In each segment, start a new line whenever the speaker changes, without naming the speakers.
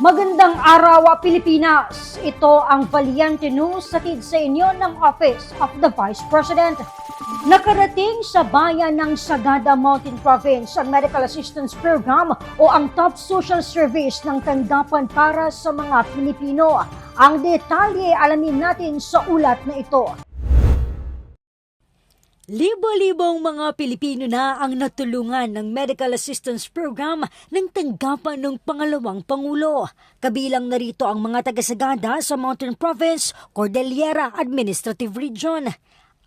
Magandang araw, Pilipinas! Ito ang Valiente News satid sa inyo ng Office of the Vice President. Nakarating sa bayan ng Sagada Mountain Province ang Medical Assistance Program o ang top social service ng tanggapan para sa mga Pilipino. Ang detalye alamin natin sa ulat na ito. Libo-libong mga Pilipino na ang natulungan ng Medical Assistance Program ng tanggapan ng pangalawang Pangulo. Kabilang narito ang mga taga-sagada sa Mountain Province, Cordillera Administrative Region.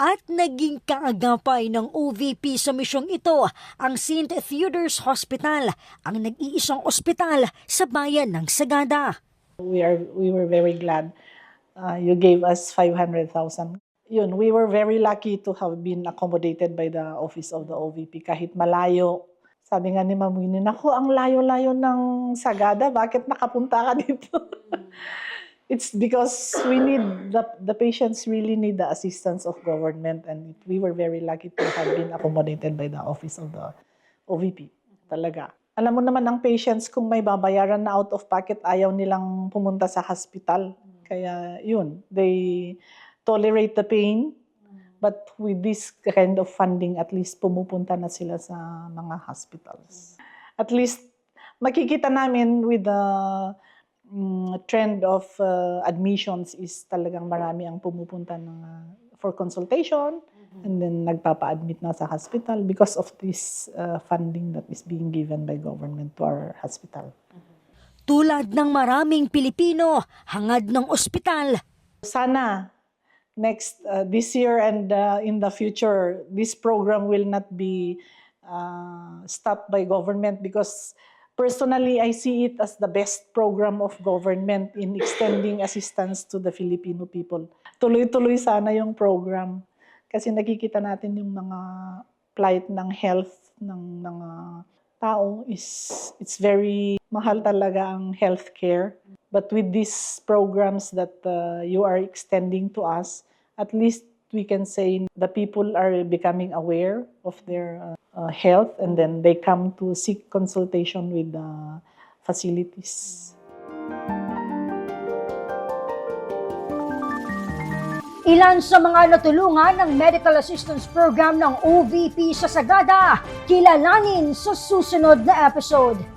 At naging kaagapay ng OVP sa misyong ito ang St. Theodore's Hospital, ang nag-iisang ospital sa bayan ng Sagada.
We are we were very glad uh, you gave us 500,000. Yun, we were very lucky to have been accommodated by the office of the OVP kahit malayo. Sabi nga ni Ma'am Winnie, naku, ang layo-layo ng Sagada, bakit nakapunta ka dito? It's because we need, the, the patients really need the assistance of government and we were very lucky to have been accommodated by the office of the OVP. Talaga. Alam mo naman ang patients kung may babayaran na out of pocket, ayaw nilang pumunta sa hospital. Kaya yun, they tolerate the pain. But with this kind of funding, at least pumupunta na sila sa mga hospitals. At least makikita namin with the mm, trend of uh, admissions is talagang marami ang pumupunta ng, uh, for consultation and then nagpapa-admit na sa hospital because of this uh, funding that is being given by government to our hospital.
Tulad ng maraming Pilipino, hangad ng ospital,
Sana next uh, this year and uh, in the future this program will not be uh, stopped by government because personally I see it as the best program of government in extending assistance to the Filipino people. Tuloy-tuloy sana yung program kasi nakikita natin yung mga plight ng health ng mga tao is it's very mahal talaga ang healthcare. But with these programs that uh, you are extending to us, at least we can say the people are becoming aware of their uh, uh, health and then they come to seek consultation with the facilities.
Ilan sa mga natulungan ng Medical Assistance Program ng OVP sa Sagada, kilalanin sa susunod na episode.